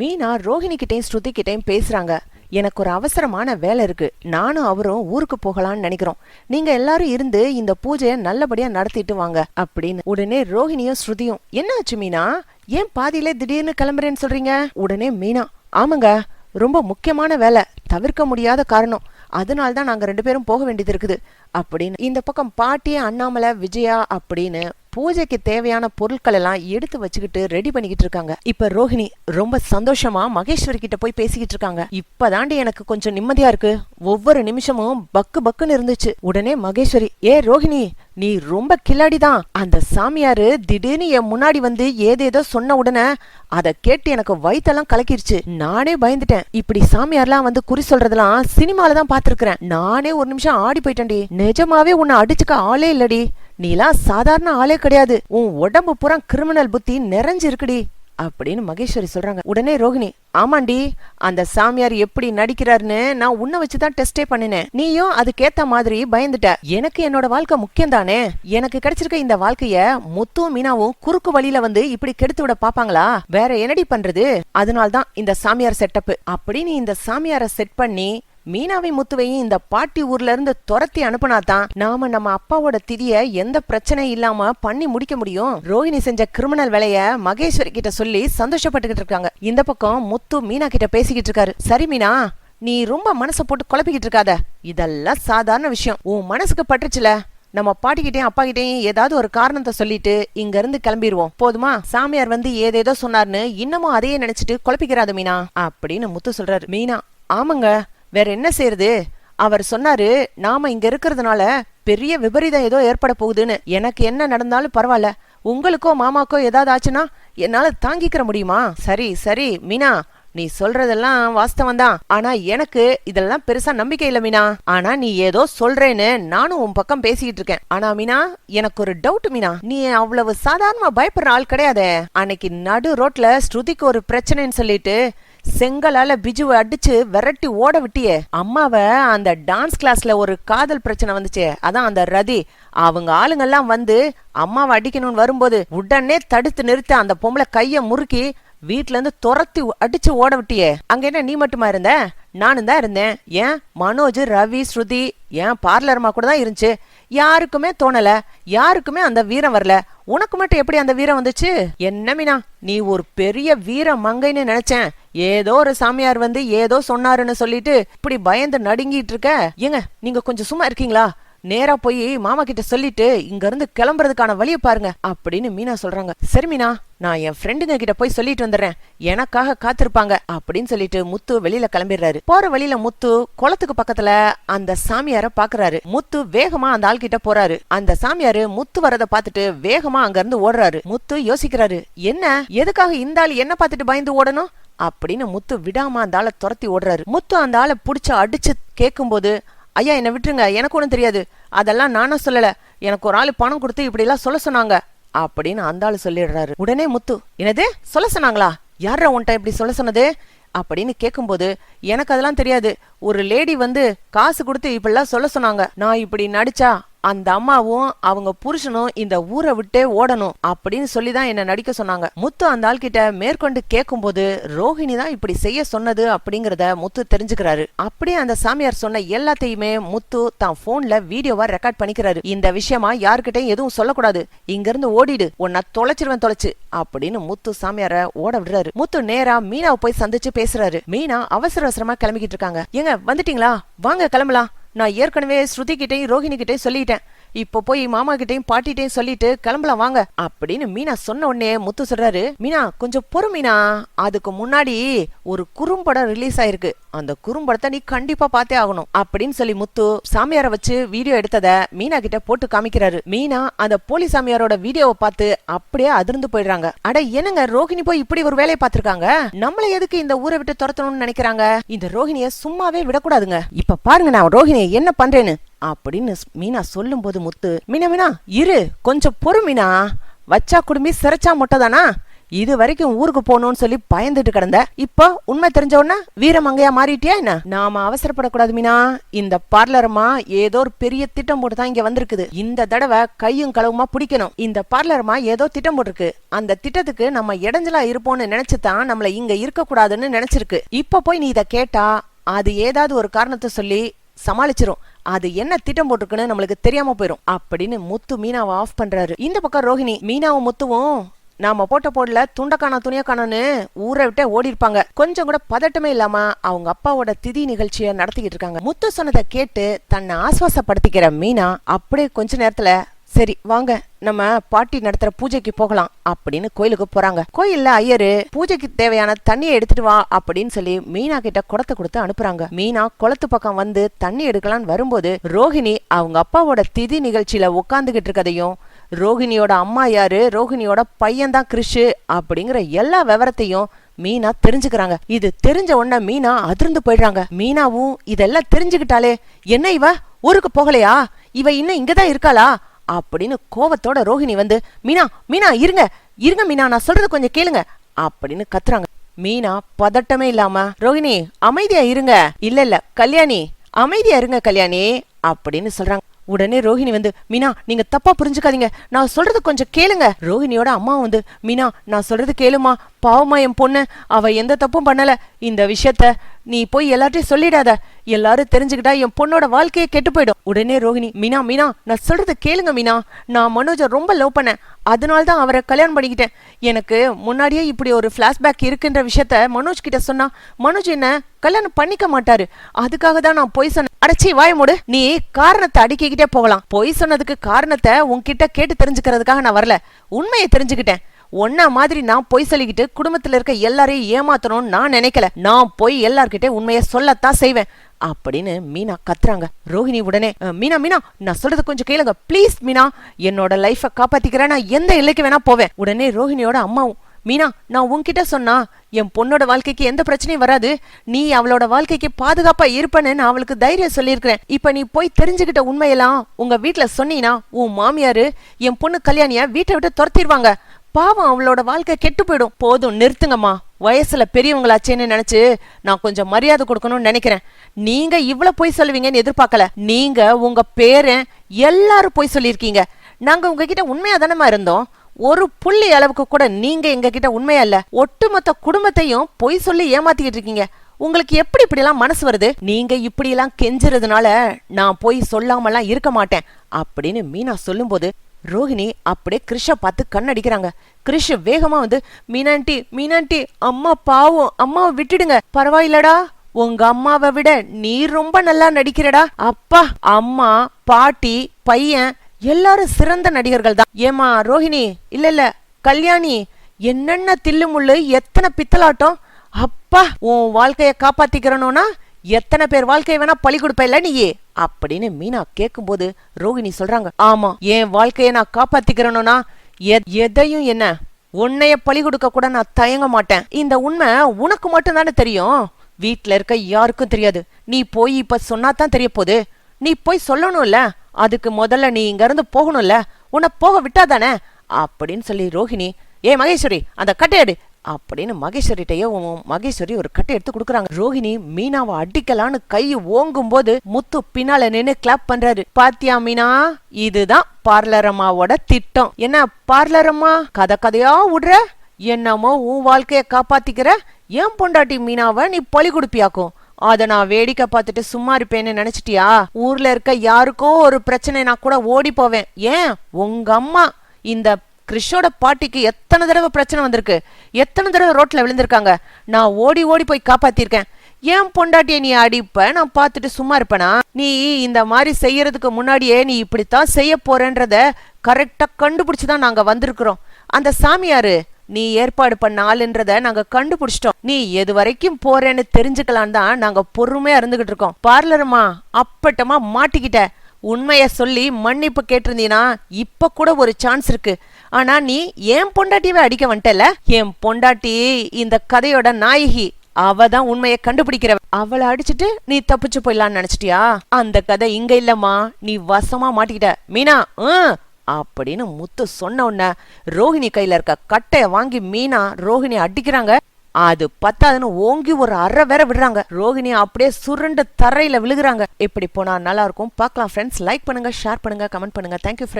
மீனா ரோஹிணி கிட்டயும் ஸ்ருதி கிட்டயும் பேசுறாங்க. எனக்கு ஒரு அவசரமான வேலை இருக்கு. நானும் அவரும் ஊருக்கு போகலான்னு நினைக்கிறோம். நீங்க எல்லாரும் இருந்து இந்த பூஜையை நல்லபடியா நடத்திட்டு வாங்க அப்படின்னு உடனே ரோஹிணியும் ஸ்ருதியும் என்னாச்சு மீனா? ஏன் பாதியில திடீர்னு கிளம்புறேன்னு சொல்றீங்க? உடனே மீனா ஆமாங்க ரொம்ப முக்கியமான வேலை. தவிர்க்க முடியாத காரணம். அதனால தான் நாங்க ரெண்டு பேரும் போக வேண்டியது இருக்குது. அப்படின்னு இந்த பக்கம் பாட்டி அண்ணாமலை விஜயா அப்படின்னு பூஜைக்கு தேவையான பொருட்கள் எல்லாம் எடுத்து வச்சுக்கிட்டு ரெடி பண்ணிக்கிட்டு இருக்காங்க. இப்ப ரோஹிணி ரொம்ப சந்தோஷமா மகேஸ்வரி கிட்ட போய் பேசிக்கிட்டு இருக்காங்க. இப்பதாண்டி எனக்கு கொஞ்சம் நிம்மதியா இருக்கு. ஒவ்வொரு நிமிஷமும் பக்கு பக்குன்னு இருந்துச்சு. உடனே மகேஸ்வரி ஏ ரோஹிணி நீ ரொம்ப கில்லாடிதான். அந்த சாமியாரு திடீர்னு என் முன்னாடி வந்து ஏதேதோ சொன்ன உடனே அத கேட்டு எனக்கு வயிற்றெல்லாம் கலக்கிருச்சு. நானே பயந்துட்டேன். இப்படி சாமியார்லாம் வந்து குறி சொல்றதெல்லாம் சினிமால தான் பாத்துருக்கிறேன். நானே ஒரு நிமிஷம் ஆடி போயிட்டேன்டி. நிஜமாவே உன்னை அடிச்சுக்க ஆளே இல்லடி. நீலாம் சாதாரண ஆளே கிடையாது. உன் உடம்பு பூரா கிரிமினல் புத்தி நிறைஞ்சு இருக்குடி அப்படின்னு மகேஸ்வரி சொல்றாங்க. உடனே ரோகிணி ஆமாண்டி அந்த சாமியார் எப்படி நடிக்கிறாருன்னு நான் உன்னை வச்சுதான் டெஸ்டே பண்ணினேன். நீயும் அதுக்கேத்த மாதிரி பயந்துட்ட. எனக்கு என்னோட வாழ்க்கை முக்கியம் தானே எனக்கு கிடைச்சிருக்க இந்த வாழ்க்கைய முத்தும் மீனாவும் குறுக்கு வழியில வந்து இப்படி கெடுத்து விட பாப்பாங்களா வேற என்னடி பண்றது? அதனால்தான் இந்த சாமியார் செட்டப் அப்படின்னு இந்த சாமியார செட் பண்ணி மீனாவை முத்துவையும் இந்த பாட்டி ஊர்ல இருந்து துரத்தி அனுப்புனாதான் நாம நம்ம அப்பாவோட திதிய எந்த பிரச்சனையும் இல்லாம பண்ணி முடிக்க முடியும். ரோஹிணி செஞ்ச கிரிமினல் வேலைய மகேஸ்வரி கிட்ட சொல்லி சந்தோஷப்பட்டுக்கிட்டு இருக்காங்க. இந்த பக்கம் முத்து மீனா கிட்ட பேசிக்கிட்டு இருக்காரு. சரி மீனா நீ ரொம்ப மனசை போட்டு குழப்பிக்கிட்டு இருக்காத. இதெல்லாம் சாதாரண விஷயம். உன் மனசுக்கு பட்டுச்சுல. நம்ம பாட்டிக்கிட்டையும் அப்பா கிட்டையும் ஏதாவது ஒரு காரணத்தை சொல்லிட்டு இங்க இருந்து கிளம்பிடுவோம் போதுமா? சாமியார் வந்து ஏதேதோ சொன்னார்னு இன்னமும் அதையே நினைச்சிட்டு குழப்பிக்கிறாத மீனா. அப்படின்னு முத்து சொல்றாரு. மீனா ஆமாங்க. வேற என்ன செய்யறது அவர் சொன்னாரு நாம இங்க இருக்கிறதுனால பெரிய விபரீதம் ஏதோ ஏற்பட போகுதுன்னு. எனக்கு என்ன நடந்தாலும் பரவாயில்ல. உங்களுக்கோ மாமாக்கோ ஏதாவது ஆச்சுன்னா என்னால தாங்கிக்கிற முடியுமா? சரி சரி மீனா நீ சொல்றதெல்லாம் வாஸ்தவம் தான். ஆனா எனக்கு இதெல்லாம் பெருசா நம்பிக்கை இல்ல மீனா. ஆனா நீ ஏதோ சொல்றேன்னு நானும் உன் பக்கம் பேசிக்கிட்டு இருக்கேன். ஆனா மீனா எனக்கு ஒரு டவுட் மீனா. நீ அவ்வளவு சாதாரணமா பயப்படுற ஆள் கிடையாதே. அன்னைக்கு நடு ரோட்ல ஸ்ருதிக்கு ஒரு பிரச்சனைன்னு சொல்லிட்டு செங்கலால பிஜுவை அடிச்சு விரட்டி ஓட விட்டியே. அம்மாவ அந்த டான்ஸ் கிளாஸ்ல ஒரு காதல் பிரச்சனை வந்துச்சே. அதான் அந்த ரதி. அவங்க ஆளுங்கெல்லாம் வந்து அம்மாவை அடிக்கணும்னு வரும்போது உடனே தடுத்து நிறுத்த அந்த பொம்பளை கைய முறுக்கி வீட்ல இருந்து துரத்தி அடிச்சு ஓட விட்டியே. அங்க என்ன நீ மட்டுமா இருந்த? நானும் தான் இருந்தேன். ஏன்? மனோஜ் ரவி ஸ்ருதி ஏன்? பார்லர்மா கூட தான் இருந்துச்சு. யாருக்குமே தோணல. யாருக்குமே அந்த வீரம் வரல. உனக்கு மட்டும் எப்படி அந்த வீரம் வந்துச்சு? என்ன மீனா? நீ ஒரு பெரிய வீர மங்கைன்னு நினைச்சேன். ஏதோ ஒரு சாமியார் வந்து ஏதோ சொன்னாருன்னு சொல்லிட்டு இப்படி பயந்து நடுங்கிட்டு இருக்க. ஏங்க நீங்க கொஞ்சம் சும்மா இருக்கீங்களா? நேரா போய் மாமா கிட்ட சொல்லிட்டு இங்க இருந்து கிளம்புறதுக்கான வழியை பாருங்க அப்படின்னு மீனா சொல்றாங்க. சரி மீனா நான் என் ஃப்ரெண்டுங்க கிட்ட போய் சொல்லிட்டு வந்துடுறேன். எனக்காக காத்திருப்பாங்க அப்படின்னு சொல்லிட்டு முத்து வெளியில கிளம்பிடுறாரு. போற வழியில முத்து குளத்துக்கு பக்கத்துல அந்த சாமியார பாக்குறாரு. முத்து வேகமா அந்த ஆள் கிட்ட போறாரு. அந்த சாமியாரு முத்து வரத பாத்துட்டு வேகமா அங்க இருந்து ஓடுறாரு. முத்து யோசிக்கிறாரு என்ன? எதுக்காக இந்த ஆள் என்ன பார்த்துட்டு பயந்து ஓடணும்? அப்படின்னு முத்து விடாம அந்த ஆளை துரத்தி ஓடுறாரு. முத்து அந்த ஆளை புடிச்சு அடிச்சு கேக்கும்போது ஐயா என்னை விட்டுருங்க. எனக்கு ஒன்றும் தெரியாது. அதெல்லாம் நானும் சொல்லல. எனக்கு ஒரு ஆள் பணம் கொடுத்து இப்படி எல்லாம் சொல்ல சொன்னாங்க. அப்படின்னு அந்தாள் சொல்லிடுறாரு. உடனே முத்து என்னது? சொல்ல சொன்னாங்களா? யாரா உன்ட்ட இப்படி சொல்ல சொன்னது? அப்படின்னு கேட்கும்போது எனக்கு அதெல்லாம் தெரியாது. ஒரு லேடி வந்து காசு கொடுத்து இப்படிலாம் சொல்ல சொன்னாங்க. நான் இப்படி நடிச்சா அந்த அம்மாவும் அவங்க புருஷனும் இந்த ஊரை விட்டே ஓடணும் அப்படின்னு சொல்லி தான் என்ன நடிக்க சொன்னாங்க. முத்து அந்த ஆள் கிட்ட மேற்கொண்டு கேட்கும்போது ரோஹிணி தான் இப்படி செய்ய சொன்னது அப்படிங்கறத முத்து தெரிஞ்சுக்கிறாரு. அப்படியே அந்த சாமியார் சொன்ன எல்லாத்தையுமே முத்து தான் போன்ல வீடியோவா ரெக்கார்ட் பண்ணிக்கிறாரு. இந்த விஷயமா யாருக்கிட்டையும் எதுவும் சொல்லக்கூடாது. இங்க இருந்து ஓடிடு. உன்னை தொலைச்சிருவேன் தொலைச்சு அப்படின்னு முத்து சாமியார ஓட விடுறாரு. முத்து நேரா மீனாவை போய் சந்திச்சு பேசுறாரு. மீனா அவசர அவசரமா கிளம்பிக்கிட்டு இருக்காங்க. ஏங்க வந்துட்டீங்களா? வாங்க கிளம்பலாம். நான் ஏற்கனவே ஸ்ருதி கிட்டையும் ரோஹிணி கிட்டையும் சொல்லிட்டேன். இப்போ போய் மாமா கிட்டையும் பாட்டிட்டையும் சொல்லிட்டு கிளம்பலாம் வாங்க. அப்படின்னு மீனா சொன்ன உடனே முத்து சொல்றாரு மீனா கொஞ்சம் பொறு மீனா. அதுக்கு முன்னாடி ஒரு குறும்படம் ரிலீஸ் ஆயிருக்கு. அந்த குறும்படத்தை நீ கண்டிப்பா பார்த்தே ஆகணும். அப்படின்னு சொல்லி முத்து சாமியார வச்சு வீடியோ எடுத்தத மீனா கிட்ட போட்டு காமிக்கிறாரு. மீனா அந்த போலி சாமியாரோட வீடியோவை பார்த்து அப்படியே அதிர்ந்து போயிடுறாங்க. அட என்னங்க ரோஹிணி போய் இப்படி ஒரு வேலையை பார்த்திருக்காங்க? நம்மள எதுக்கு இந்த ஊரை விட்டு துரத்தணும்னு நினைக்கிறாங்க? இந்த ரோஹிணிய சும்மாவே விடக்கூடாதுங்க. இப்ப பாருங்க நான் ரோஹிணியை என்ன பண்றேன்னு. அப்படின்னு மீனா சொல்லும் போது முத்து மீனா மீனா இரு. கொஞ்சம் பொறு மீனா. வச்சா குடும்பி சிறைச்சா மொட்டைதானா இது வரைக்கும் ஊருக்கு போகணும்னு சொல்லி பயந்துட்டு கிடந்த. இப்போ உண்மை தெரிஞ்ச உடனே வீரமங்கையா மாறிட்டியா என்ன? நாம அவசரப்படக்கூடாது மீனா. இந்த பார்லரமா ஏதோ ஒரு பெரிய திட்டம் போட்டு தான் இங்க வந்திருக்குது. இந்த தடவை கையும் களவுமா பிடிக்கணும். இந்த பார்லரமா ஏதோ திட்டம் போட்டிருக்கு. அந்த திட்டத்துக்கு நம்ம இடைஞ்சலா இருப்போம்னு நினைச்சு தான் நம்மள இங்க இருக்க கூடாதுன்னு நினைச்சிருக்கு. இப்ப போய் நீ இத கேட்டா அது ஏதாவது ஒரு காரணத்தை சொல்லி சமாளிச்சிரும். அது என்ன திட்டம் போட்டிருக்குன்னு நம்மளுக்கு தெரியாம போயிரும். அப்படின்னு முத்து மீனாவை ஆஃப் பண்றாரு. இந்த பக்கம் ரோஹிணி மீனாவும் முத்துவும் நாம போட்ட போடல துண்டக்கான துணியக்கானன்னு ஊரை விட்டே ஓடி இருப்பாங்க கொஞ்சம் கூட பதட்டமே இல்லாம அவங்க அப்பாவோட திதி நிகழ்ச்சியை நடத்திக்கிட்டு இருக்காங்க. முத்து சொன்னதை கேட்டு தன்னை ஆஸ்வாசப்படுத்திக்கிற மீனா அப்படியே கொஞ்ச நேரத்துல சரி வாங்க நம்ம பாட்டி நடத்துற பூஜைக்கு போகலாம் அப்படின்னு கோயிலுக்கு போறாங்க. கோயில்ல ஐயரு பூஜைக்கு தேவையான தண்ணியை எடுத்துட்டு வா அப்படின்னு சொல்லி மீனா கிட்ட குடத்தை கொடுத்து அனுப்புறாங்க. மீனா குளத்து பக்கம் வந்து தண்ணி எடுக்கலான்னு வரும்போது ரோஹிணி அவங்க அப்பாவோட திதி நிகழ்ச்சியில உட்காந்துகிட்டு இருக்கதையும் ரோஹிணியோட அம்மா யாரு ரோஹிணியோட பையன் தான் கிறிஷு அப்படிங்கிற எல்லா விவரத்தையும் மீனா தெரிஞ்சுக்கிறாங்க. இது தெரிஞ்ச உடனே மீனா அதிர்ந்து போயிடுறாங்க. மீனாவும் இதெல்லாம் தெரிஞ்சுக்கிட்டாலே என்ன இவ? ஊருக்கு போகலையா? இவ இன்னும் இங்கதான் இருக்காளா? அப்படின்னு கோவத்தோட ரோஹிணி வந்து மீனா மீனா இருங்க இருங்க மீனா நான் சொல்றது கொஞ்சம் கேளுங்க அப்படின்னு கத்துறாங்க. மீனா பதட்டமே இல்லாம ரோஹிணி அமைதியா இருங்க. இல்ல இல்ல கல்யாணி அமைதியா இருங்க கல்யாணி அப்படின்னு சொல்றாங்க. உடனே ரோஹிணி வந்து மீனா நீங்க தப்பா புரிஞ்சுக்காதீங்க. நான் சொல்றது கொஞ்சம் கேளுங்க. ரோஹிணியோட அம்மா வந்து மீனா நான் சொல்றது கேளுமா? பாவமா என் பொண்ணு. அவ எந்த தப்பும் பண்ணல. இந்த விஷயத்த நீ போய் எல்லார்ட்டையும் சொல்லிடாத. எல்லாரும் தெரிஞ்சுக்கிட்டா என் பொண்ணோட வாழ்க்கையே கெட்டு போயிடும். உடனே ரோஹிணி மீனா மீனா நான் சொல்றது கேளுங்க மீனா. நான் மனோஜை ரொம்ப லவ் பண்ணேன். அதனால தான் அவரை கல்யாணம் பண்ணிக்கிட்டேன். எனக்கு முன்னாடியே இப்படி ஒரு ஃபிளாஷ்பேக் இருக்குன்ற விஷயத்த மனோஜ் கிட்ட சொன்னா மனோஜ் என்ன கல்யாணம் பண்ணிக்க மாட்டாரு. அதுக்காக தான் நான் பொய் சொன்னேன் அடைச்சி வாய் மூடு. நீ காரணத்தை அடுக்கிக்கிட்டே போகலாம். பொய் சொன்னதுக்கு காரணத்தை உன்கிட்ட கேட்டு தெரிஞ்சுக்கிறதுக்காக நான் வரல. உண்மையை தெரிஞ்சுக்கிட்டேன். ஒன்னா மாதிரி நான் பொய் சொல்லிக்கிட்டு குடும்பத்துல இருக்க எல்லாரையும் ஏமாத்தணும்னு நான் நினைக்கல. நான் போய் எல்லார்கிட்டே உண்மையை சொல்லத்தான் செய்வேன். அப்படின்னு மீனா கத்துறாங்க. ரோஹிணி உடனே மீனா மீனா நான் சொல்றது கொஞ்சம் கேளுங்க. ப்ளீஸ் மீனா என்னோட லைஃப காப்பாத்திக்கிறேன். நான் எந்த எல்லைக்கு வேணா போவேன். உடனே ரோஹிணியோட அம்மாவும் மீனா நான் உன்கிட்ட சொன்னா என் பொண்ணோட வாழ்க்கைக்கு எந்த பிரச்சனையும் வராது. நீ அவளோட வாழ்க்கைக்கு பாதுகாப்பா இருப்பேன்னு நான் அவளுக்கு தைரியம் சொல்லியிருக்கிறேன். இப்ப நீ போய் தெரிஞ்சுக்கிட்ட உண்மையெல்லாம் உங்க வீட்டுல சொன்னீனா உன் மாமியாரு என் பொண்ணு கல்யாணிய வீட்டை விட்டு துரத்திடுவாங்க. பாவம் அவளோட வாழ்க்கை கெட்டு போயிடும். போதும் நிறுத்துங்கம்மா. வயசுல பெரியவங்களாச்சேன்னு நினைச்சு நான் கொஞ்சம் மரியாதை கொடுக்கணும்னு நினைக்கிறேன். நீங்க இவ்வளவு பொய் சொல்லுவீங்கன்னு எதிர்பார்க்கல. நீங்க உங்க பேரன் எல்லாரும் பொய் சொல்லியிருக்கீங்க. நாங்க உங்ககிட்ட உண்மையா தானமா இருந்தோம்? ஒரு புள்ளி அளவுக்கு கூட நீங்க எங்க கிட்ட உண்மையா இல்ல. ஒட்டுமொத்த குடும்பத்தையும் பொய் சொல்லி ஏமாத்திக்கிட்டு இருக்கீங்க. உங்களுக்கு எப்படி இப்படி எல்லாம் மனசு வருது? நீங்க இப்படி எல்லாம் கெஞ்சுறதுனால நான் போய் சொல்லாமலாம் இருக்க மாட்டேன் அப்படின்னு மீனா சொல்லும்போது ரோஹிணி அப்படியே கிருஷ பார்த்து கண்ணடிக்கிறாங்க. கிருஷ் வேகமா வந்து மீனாண்டி மீனாண்டி அம்மா பாவம் அம்மாவை விட்டுடுங்க. பரவாயில்லடா உங்க அம்மாவை விட நீ ரொம்ப நல்லா நடிக்கிறடா. அப்பா அம்மா பாட்டி பையன் எல்லாரும் சிறந்த நடிகர்கள் தான். ஏமா ரோஹிணி? இல்ல இல்ல. கல்யாணி என்னென்ன தில்லு முள்ளு எத்தனை பித்தலாட்டம்? அப்பா உன் வாழ்க்கைய காப்பாத்திக்கிறனோனா எத்தனை பேர் வாழ்க்கைய வேணா பழி கொடுப்பல நீயே? அப்படின்னு மீனா கேக்கும்போது ரோகிணி சொல்றாங்க. ஆமா என் வாழ்க்கைய நான் காப்பாத்திக்கிறனோனா எதையும் என்ன உன்னைய பழி கொடுக்க கூட நான் தயங்க மாட்டேன். இந்த உண்மை உனக்கு மட்டும் தானே தெரியும்? வீட்ல இருக்க யாருக்கும் தெரியாது. நீ போய் இப்ப சொன்னா தான் தெரிய போகுது. நீ போய் சொல்லணும்ல. அதுக்கு முதல்ல நீ இங்க இருந்து போகணும்ல? உன்னை போக விட்டாதானே? அப்படின்னு சொல்லி ரோஹிணி ஏ மகேஸ்வரி அந்த கட்டையடு அப்படின்னு மகேஸ்வரிட்டையே மகேஸ்வரி ஒரு கட்டை எடுத்து கொடுக்குறாங்க. ரோஹிணி மீனாவை அடிக்கலான்னு கை ஓங்கும் போது முத்து பின்னால நின்னு கிளாப் பண்றாரு. பாத்தியா மீனா இதுதான் பார்லரம்மாவோட திட்டம். என்ன பார்லரம்மா கதை கதையா விடுற? என்னமோ உன் வாழ்க்கைய காப்பாத்திக்கிற? ஏன் பொண்டாட்டி மீனாவை நீ பழி கொடுப்பியாக்கும்? அதை நான் வேடிக்கை பார்த்துட்டு சும்மா இருப்பேன்னு நினைச்சிட்டியா? ஊர்ல இருக்க யாருக்கோ ஒரு பிரச்சனைனா கூட ஓடி போவேன். ஏன்? உங்க அம்மா. இந்த கிறிஷோட பாட்டிக்கு எத்தனை தடவை பிரச்சனை வந்திருக்கு? எத்தனை தடவை ரோட்ல விழுந்திருக்காங்க? நான் ஓடி ஓடி போய் காப்பாத்திருக்கேன். ஏன் பொண்டாட்டிய நீ அடிப்ப? நான் பார்த்துட்டு சும்மா இருப்பனா? நீ இந்த மாதிரி செய்யறதுக்கு முன்னாடியே நீ இப்படித்தான் செய்ய போறேன்றத கரெக்டா கண்டுபிடிச்சு தான் நாங்க வந்திருக்கிறோம். அந்த சாமியாரு நீ ஏற்பாடு பண்ண ஆளுன்றத நாங்க கண்டுபிடிச்சிட்டோம். நீ எது வரைக்கும் போறேன்னு தெரிஞ்சுக்கலாம் தான் நாங்க பொறுமையா இருந்துகிட்டு இருக்கோம். பார்லருமா அப்பட்டமா மாட்டிக்கிட்ட. உண்மைய சொல்லி மன்னிப்பு கேட்டிருந்தீனா இப்ப கூட ஒரு சான்ஸ் இருக்கு. ஆனா நீ என் பொண்டாட்டியவே அடிக்க வந்துட்டல? என் பொண்டாட்டி இந்த கதையோட நாயகி. அவ தான் உண்மையை கண்டுபிடிக்கிறவ. அவளை அடிச்சிட்டு நீ தப்பிச்சு போயிடலாம்னு நினைச்சிட்டியா? அந்த கதை இங்க இல்லம்மா. நீ வசமா மாட்டிக்கிட்ட. மீனா அப்படின்னு முத்து சொன்ன உடனே ரோஹிணி கையில இருக்க கட்டைய வாங்கி மீனா ரோஹிணி அடிக்கிறாங்க. அது பத்தாதுன்னு ஓங்கி ஒரு அரை வேற விடுறாங்க. ரோஹிணி அப்படியே சுருண்டு தரையில விழுகுறாங்க. இப்படி போனா நல்லா இருக்கும்? பார்க்கலாம் ஃப்ரெண்ட்ஸ் லைக் பண்ணுங்க ஷேர் பண்ணுங்க கமெண்ட் பண்ணுங்க. Thank you friends